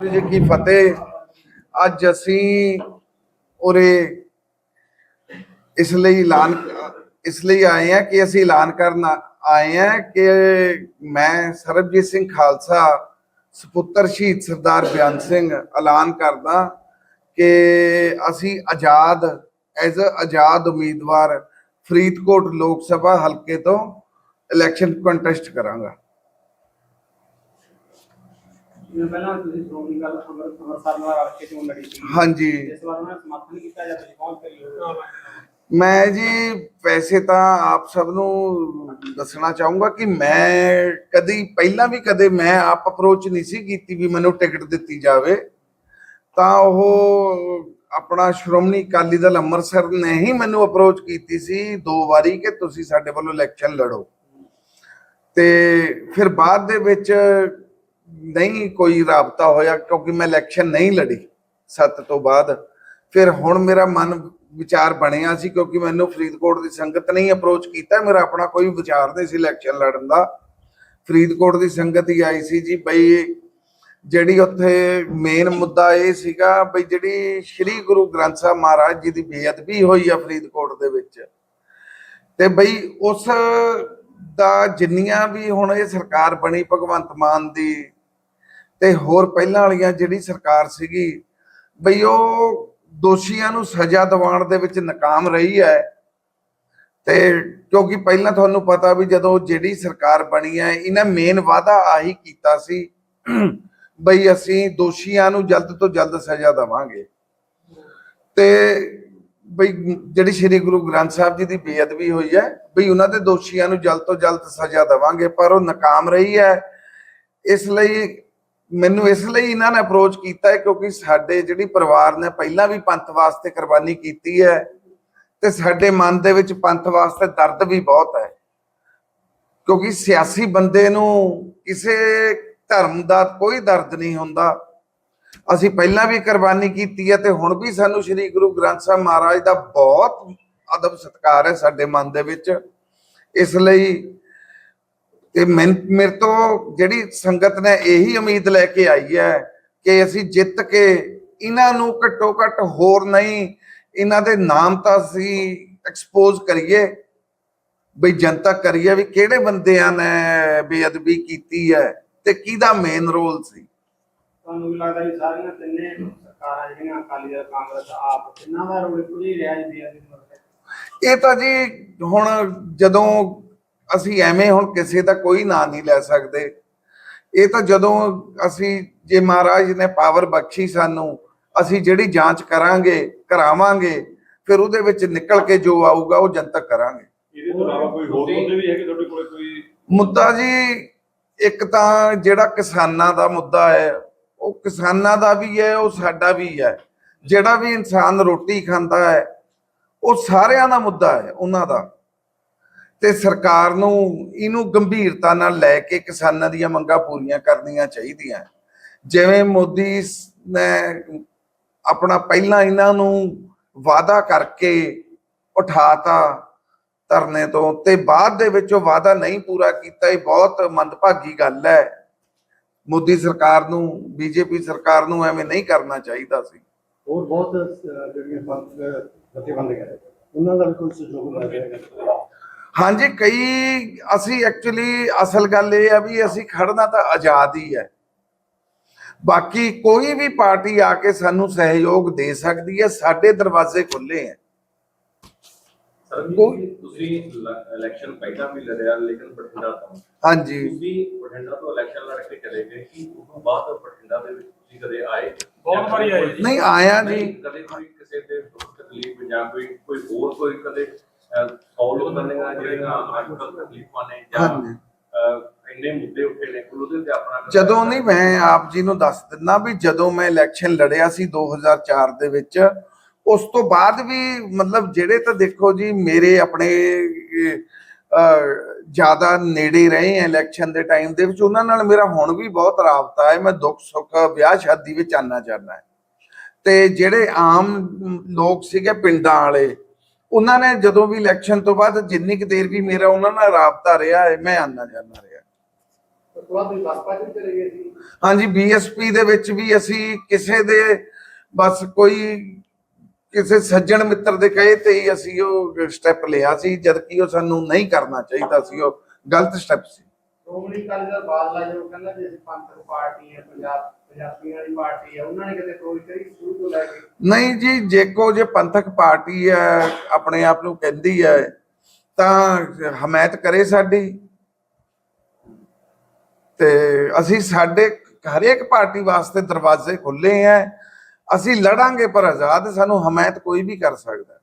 ਜੀ ਕੀ ਫਤਿਹ ਅੱਜ ਅਸੀਂ ਉਰੇ ਇਸ ਲਈ ਐਲਾਨ, ਇਸ ਲਈ ਆਏ ਹਾਂ ਕਿ ਅਸੀਂ ਐਲਾਨ ਕਰਨ ਆਏ ਹਾਂ ਕਿ ਮੈਂ ਸਰਬਜੀਤ ਸਿੰਘ ਖਾਲਸਾ, ਸੁਪੁੱਤਰ ਸ਼ਹੀਦ ਸਰਦਾਰ ਬਿਆਨ ਸਿੰਘ ਐਲਾਨ ਕਰਦਾ ਕਿ ਅਸੀਂ ਆਜ਼ਾਦ, ਐਜ਼ ਅ ਆਜ਼ਾਦ ਉਮੀਦਵਾਰ ਫਰੀਦਕੋਟ ਲੋਕ ਸਭਾ ਹਲਕੇ ਤੋਂ ਇਲੈਕਸ਼ਨ ਕੰਟੈਸਟ ਕਰਾਂਗਾ। ਜਿਵੇਂ ਪਹਿਲਾਂ ਤੁਸੀਂ ਸ਼੍ਰੋਮਣੀ ਗੱਲ ਅੰਮ੍ਰਿਤ ਅੰਮ੍ਰਿਤਸਰ ਨਾਲ ਰਲ ਕੇ ਚੋਣ ਲੜੀ ਸੀ? ਹਾਂਜੀ। ਇਸ ਵਾਰ ਉਹਨਾਂ ਨੇ ਸਮਰਥਨ ਕੀਤਾ ਜਾਂ ਤੁਸੀਂ ਪਹੁੰਚ ਕਰੀ? ਹੋ ਮੈਂ ਜੀ ਵੈਸੇ ਤਾਂ ਆਪ ਸਭ ਨੂੰ ਦੱਸਣਾ ਚਾਹੂੰਗਾ ਕਿ ਮੈਂ ਕਦੀ ਪਹਿਲਾਂ ਵੀ ਕਦੇ ਮੈਂ ਆਪ ਅਪਰੋਚ ਨਹੀਂ ਸੀ ਕੀਤੀ ਵੀ ਮੈਨੂੰ ਟਿਕਟ ਦਿੱਤੀ ਜਾਵੇ। ਤਾਂ ਉਹ ਆਪਣਾ ਸ਼੍ਰੋਮਣੀ ਅਕਾਲੀ ਦਲ ਅੰਮ੍ਰਿਤਸਰ ਨੇ ਹੀ ਮੈਨੂੰ ਅਪਰੋਚ ਕੀਤੀ ਸੀ ਦੋ ਵਾਰੀ ਕਿ ਤੁਸੀਂ ਸਾਡੇ ਵੱਲੋਂ ਇਲੈਕਸ਼ਨ ਲੜੋ। ਤੇ ਫਿਰ ਬਾਅਦ ਦੇ ਵਿੱਚ ਨਹੀਂ ਕੋਈ ਰਾਬਤਾ ਹੋਇਆ ਕਿਉਂਕਿ ਮੈਂ ਇਲੈਕਸ਼ਨ ਨਹੀਂ ਲੜੀ, ਸੱਤ ਤੋਂ ਬਾਅਦ। ਫਿਰ ਹੁਣ ਮੇਰਾ ਮਨ ਵਿਚਾਰ ਬਣਿਆ ਸੀ ਕਿਉਂਕਿ ਮੈਨੂੰ ਫਰੀਦਕੋਟ ਦੀ ਸੰਗਤ ਨੇ ਅਪਰੋਚ ਕੀਤਾ, ਮੇਰਾ ਆਪਣਾ ਕੋਈ ਵਿਚਾਰ ਨਹੀਂ ਸੀ ਇਲੈਕਸ਼ਨ ਲੜਨ ਦਾ। ਫਰੀਦਕੋਟ ਦੀ ਸੰਗਤ ਹੀ ਆਈ ਸੀ ਜੀ ਬਈ ਜਿਹੜੀ ਉੱਥੇ ਮੇਨ ਮੁੱਦਾ ਇਹ ਸੀਗਾ ਬਈ ਜਿਹੜੀ ਸ੍ਰੀ ਗੁਰੂ ਗ੍ਰੰਥ ਸਾਹਿਬ ਮਹਾਰਾਜ ਜੀ ਦੀ ਬੇਅਦਬੀ ਹੋਈ ਆ ਫਰੀਦਕੋਟ ਦੇ ਵਿੱਚ। ਤੇ ਬਈ ਉਸ ਦਾ ਜਿੰਨੀਆਂ ਵੀ ਹੁਣ ਇਹ ਸਰਕਾਰ ਬਣੀ, ਭਗਵੰਤ ਮਾਨ ਦੀ ਤੇ ਹੋਰ ਪਹਿਲਾਂ ਵਾਲੀਆਂ ਜਿਹੜੀ ਸਰਕਾਰ ਸੀਗੀ, ਬਈ ਉਹ ਦੋਸ਼ੀਆਂ ਨੂੰ ਸਜ਼ਾ ਦਿਵਾਉਣ ਦੇ ਵਿੱਚ ਨਾਕਾਮ ਰਹੀ ਹੈ। ਤੇ ਕਿਉਂਕਿ ਪਹਿਲਾਂ ਤੁਹਾਨੂੰ ਪਤਾ ਵੀ ਜਦੋਂ ਜਿਹੜੀ ਸਰਕਾਰ ਬਣੀ ਹੈ, ਇਹਨਾਂ ਮੇਨ ਵਾਅਦਾ ਆਹੀ ਕੀਤਾ ਸੀ, ਬਈ ਅਸੀਂ ਦੋਸ਼ੀਆਂ ਨੂੰ ਜਲਦ ਤੋਂ ਜਲਦ ਸਜ਼ਾ ਦੇਵਾਂਗੇ। ਤੇ ਬਈ ਜਿਹੜੀ ਸ੍ਰੀ ਗੁਰੂ ਗ੍ਰੰਥ ਸਾਹਿਬ ਜੀ ਦੀ ਬੇਅਦਬੀ ਹੋਈ ਹੈ, ਬਈ ਉਹਨਾਂ ਦੇ ਦੋਸ਼ੀਆਂ ਨੂੰ ਜਲਦ ਤੋਂ ਜਲਦ ਸਜ਼ਾ ਦੇਵਾਂਗੇ, ਪਰ ਉਹ ਨਾਕਾਮ ਰਹੀ ਹੈ। ਇਸ ਲਈ ਮੈਨੂੰ ਇਸ ਲਈ ਇਹਨਾਂ ਨੇ ਅਪਰੋਚ ਕੀਤਾ ਹੈ ਕਿਉਂਕਿ ਸਾਡੇ ਜਿਹੜੀ ਪਰਿਵਾਰ ਨੇ ਪਹਿਲਾਂ ਵੀ ਪੰਥ ਵਾਸਤੇ ਕੁਰਬਾਨੀ ਕੀਤੀ ਹੈ ਤੇ ਸਾਡੇ ਮਨ ਦੇ ਵਿੱਚ ਪੰਥ ਵਾਸਤੇ ਦਰਦ ਵੀ ਬਹੁਤ ਹੈ। ਕਿਉਂਕਿ ਸਿਆਸੀ ਬੰਦੇ ਨੂੰ ਕਿਸੇ ਧਰਮ ਦਾ ਕੋਈ ਦਰਦ ਨਹੀਂ ਹੁੰਦਾ। ਅਸੀਂ ਪਹਿਲਾਂ ਵੀ ਕੁਰਬਾਨੀ ਕੀਤੀ ਹੈ ਤੇ ਹੁਣ ਵੀ ਸਾਨੂੰ ਸ੍ਰੀ ਗੁਰੂ ਗ੍ਰੰਥ ਸਾਹਿਬ ਮਹਾਰਾਜ ਦਾ ਬਹੁਤ ਅਦਬ ਸਤਿਕਾਰ ਹੈ ਸਾਡੇ ਮਨ ਦੇ ਵਿੱਚ। ਇਸ ਲਈ ਤੇ ਮੈਂ ਮੇਰੇ ਤੋਂ ਜਿਹੜੀ ਸੰਗਤ ਨੇ ਇਹੀ ਉਮੀਦ ਲੈ ਕੇ ਆਈ ਹੈ ਕਿ ਅਸੀਂ ਜਿੱਤ ਕੇ ਇਹਨਾਂ ਨੂੰ ਘੱਟੋ ਘੱਟ ਹੋਰ ਨਹੀਂ ਇਹਨਾਂ ਦੇ ਨਾਮ ਤਾਂ ਅਸੀਂ ਐਕਸਪੋਜ਼ ਕਰੀਏ ਬਈ ਜਨਤਾ ਕਰੀਏ ਵੀ ਕਿਹੜੇ ਬੰਦਿਆਂ ਨੇ ਬੇਅਦਬੀ ਕੀਤੀ ਹੈ ਤੇ ਕਿਹਦਾ ਮੇਨ ਰੋਲ ਸੀ। ਤੁਹਾਨੂੰ ਵੀ ਲੱਗਦਾ ਵੀ ਸਾਰੀਆਂ ਤਿੰਨੇ ਸਰਕਾਰਾਂ ਜਿਹੜੀਆਂ ਅਕਾਲੀ ਦਲ ਕਾਂਗਰਸ ਆਪ ਤਿੰਨਾਂ ਦਾ ਰੋਲ ਇੱਕੋ ਹੀ ਰਿਹਾ ਜੀ ਬੇਅਦਬੀ ਨੂੰ ਮਤਲਬ ਇਹ ਤਾਂ ਜੀ ਹੁਣ ਜਦੋਂ ਅਸੀਂ ਐਵੇਂ ਹੁਣ ਕਿਸੇ ਦਾ ਕੋਈ ਨਾਂ ਨਹੀਂ ਲੈ ਸਕਦੇ। ਇਹ ਤਾਂ ਜਦੋਂ ਅਸੀਂ ਜੇ ਮਹਾਰਾਜ ਨੇ ਪਾਵਰ ਬਖਸ਼ੀ ਸਾਨੂੰ ਅਸੀਂ ਜਿਹੜੀ ਜਾਂਚ ਕਰਾਂਗੇ ਕਰਾਵਾਂਗੇ ਫਿਰ ਉਹਦੇ ਵਿੱਚ ਨਿਕਲ ਕੇ ਜੋ ਆਊਗਾ ਉਹ ਜਨਤਕ ਕਰਾਂਗੇ। ਇਹਦੇ ਤੋਂ ਇਲਾਵਾ ਕੋਈ ਹੋਰ ਮੁੱਦੇ ਵੀ ਹੈਗੇ ਤੁਹਾਡੇ ਕੋਲੇ ਕੋਈ? ਮੁੱਦਾ ਜੀ ਇੱਕ ਤਾਂ ਜਿਹੜਾ ਕਿਸਾਨਾਂ ਦਾ ਮੁੱਦਾ ਹੈ ਉਹ ਕਿਸਾਨਾਂ ਦਾ ਵੀ ਹੈ ਉਹ ਸਾਡਾ ਵੀ ਹੈ। ਜਿਹੜਾ ਵੀ ਇਨਸਾਨ ਰੋਟੀ ਖਾਂਦਾ ਹੈ ਉਹ ਸਾਰਿਆਂ ਦਾ ਮੁੱਦਾ ਹੈ ਉਹਨਾਂ ਦਾ। ਤੇ ਸਰਕਾਰ ਨੂੰ ਇਹਨੂੰ ਗੰਭੀਰਤਾ ਨਾਲ ਲੈ ਕੇ ਕਿਸਾਨਾਂ ਦੀਆਂ ਮੰਗਾਂ ਪੂਰੀਆਂ ਕਰਨੀਆਂ ਚਾਹੀਦੀਆਂ। ਜਿਵੇਂ ਮੋਦੀ ਨੇ ਆਪਣਾ ਪਹਿਲਾਂ ਇਹਨਾਂ ਨੂੰ ਵਾਅਦਾ ਕਰਕੇ ਉਠਾਤਾ ਧਰਨੇ ਤੋਂ ਤੇ ਬਾਅਦ ਦੇ ਵਿੱਚ ਉਹ ਵਾਅਦਾ ਨਹੀਂ ਪੂਰਾ ਕੀਤਾ, ਇਹ ਬਹੁਤ ਮੰਦਭਾਗੀ ਗੱਲ ਹੈ। ਮੋਦੀ ਸਰਕਾਰ ਨੂੰ, ਬੀਜੇਪੀ ਸਰਕਾਰ ਨੂੰ ਐਵੇਂ ਨਹੀਂ ਕਰਨਾ ਚਾਹੀਦਾ ਸੀ। ਹੋਰ ਬਹੁਤ ਜਿਹੜੀਆਂ ਪੰਥ ਜਥੇਬੰਦੀਆਂ ਉਹਨਾਂ ਦਾ ਵੀ ਕੋਈ ਸਹਿਯੋਗ ਮਿਲ ਰਿਹਾ ਹਾਂਜੀ ਕਈ ਅਸੀਂ ਐਕਚੁਅਲੀ ਅਸਲ ਗੱਲ ਇਹ ਆ ਵੀ ਅਸੀਂ ਖੜਨਾ ਤਾਂ ਆਜ਼ਾਦ ਹੀ ਹੈ। ਬਾਕੀ ਕੋਈ ਵੀ ਪਾਰਟੀ ਆ ਕੇ ਸਾਨੂੰ ਸਹਿਯੋਗ ਦੇ ਸਕਦੀ ਹੈ ਸਾਡੇ ਦਰਵਾਜ਼ੇ ਖੁੱਲੇ ਹੈ। ਕੋਈ- ਤੁਸੀਂ ਇਲੈਕਸ਼ਨ ਪਹਿਲਾਂ ਵੀ ਲੜਿਆ ਲੇਕਿਨ ਬਠਿੰਡਾ ਤੋਂ। ਹਾਂਜੀ। ਤੁਸੀਂ ਬਠਿੰਡਾ ਤੋਂ ਇਲੈਕਸ਼ਨ ਲੜ ਕੇ ਚਲੇ ਗਏ ਕਿ ਉਸ ਤੋਂ ਬਾਅਦ ਬਠਿੰਡਾ ਦੇ ਵਿੱਚ ਤੁਸੀਂ ਕਦੇ ਆਏ? ਬਹੁਤ ਵਾਰੀ ਆਏ ਜੀ। ਨਹੀਂ ਆਇਆ ਜੀ। ਕਦੇ ਕੋਈ ਕਿਸੇ ਦੇ ਤਕਲੀਫ ਜਾਂ ਕੋਈ ਕੋਈ ਹੋਰ ਕੋਈ ਕਦੇ ਸੌਲਵ ਕਰਨੇਗਾ ਜਿਹੜੀਆਂ ਅੱਜ ਕੱਲ੍ਹ ਤਕਲੀਫਾਂ ਨੇ ਜਾਂ ਹਾਂਜੀ। ਅਹ, ਇੰਨੇ ਮੁੱਦੇ ਉੱਠੇ ਨੇ ਕੋਈ ਉਹਦੇ ਤੇ ਆਪਣਾ ਜਦੋਂ ਨਹੀਂ ਮੈਂ ਆਪ ਜੀ ਨੂੰ ਦੱਸ ਦਿੰਦਾ ਵੀ ਜਦੋਂ ਮੈਂ ਇਲੈਕਸ਼ਨ ਲੜਿਆ ਸੀ 2004 ਦੇ ਵਿੱਚ ਉਸ ਤੋਂ ਬਾਅਦ ਵੀ ਮਤਲਬ ਜਿਹੜੇ ਤਾਂ ਦੇਖੋ ਜੀ ਮੇਰੇ ਆਪਣੇ ਜ਼ਿਆਦਾ ਨੇੜੇ ਰਹੇ ਆ ਇਲੈਕਸ਼ਨ ਦੇ ਟਾਈਮ ਦੇ ਵਿੱਚ ਉਹਨਾਂ ਨਾਲ ਮੇਰਾ ਹੁਣ ਵੀ ਬਹੁਤ ਰਾਬਤਾ ਹੈ ਮੈਂ ਦੁੱਖ ਸੁੱਖ ਵਿਆਹ ਸ਼ਾਦੀ ਵਿੱਚ ਆਨਾ ਹੈ ਤੇ ਜਿਹੜੇ ਆਮ ਲੋਕ ਸੀਗੇ ਪਿੰਡਾਂ ਵਾਲੇ ਉਹਨਾਂ ਨੇ ਜਦੋਂ ਵੀ ਇਲੈਕਸ਼ਨ ਤੋਂ ਬਾਅਦ ਜਿੰਨੀ ਕੁ ਦੇਰ ਵੀ ਮੇਰਾ ਉਹਨਾਂ ਨਾਲ ਰਾਬਤਾ ਰਿਹਾ ਹੈ ਮੈਂ ਆਨਾ ਜਾਂਦਾ ਰਿਹਾ। ਹਾਂਜੀ ਬੀਐਸਪੀ ਦੇ ਵਿੱਚ ਵੀ ਅਸੀਂ ਕਿਸੇ ਦੇ ਬਸ ਕੋਈ ਕਿਸੇ ਸੱਜਣ ਮਿੱਤਰ ਦੇ ਕਹੇ ਤੇ ਹੀ ਅਸੀਂ ਉਹ ਸਟੈਪ ਲਿਆ ਸੀ ਜਦ ਕਿ ਉਹ ਸਾਨੂੰ ਨਹੀਂ ਕਰਨਾ ਚਾਹੀਦਾ ਸੀ ਉਹ ਗਲਤ ਸਟੈਪ ਸੀ। ਸ਼੍ਰੋਮਣੀ ਅਕਾਲੀ ਦਲ ਬਾਦਲ ਜੋ ਕਹਿੰਦਾ ਵੀ ਅਸੀਂ ਪੰਥਕ ਪਾਰਟੀ ਹੈ, ਪੰਜਾਬ ਪੰਜਾਬੀਆਂ ਦੀ ਪਾਰਟੀ ਹੈ, ਉਹਨਾਂ ਨੇ ਕਦੇ ਕੋਈ ਕਰੀ, ਸ਼ੁਰੂ ਤੋਂ ਲੈ ਕੇ ਨਹੀਂ ਜੀ ਜੇਕੋ ਜੇ ਪੰਥਕ ਪਾਰਟੀ ਹੈ, ਆਪਣੇ ਆਪ ਨੂੰ ਕਹਿੰਦੀ ਹੈ, ਤਾਂ ਹਮਾਇਤ ਕਰੇ ਸਾਡੀ। ਤੇ ਅਸੀਂ ਸਾਡੇ ਹਰੇਕ ਪਾਰਟੀ ਵਾਸਤੇ ਦਰਵਾਜ਼ੇ ਖੁੱਲੇ ਹੈ, ਅਸੀਂ ਲੜਾਂਗੇ ਪਰ ਆਜ਼ਾਦ ਸਾਨੂੰ ਹਮਾਇਤ ਕੋਈ ਵੀ ਕਰ ਸਕਦਾ।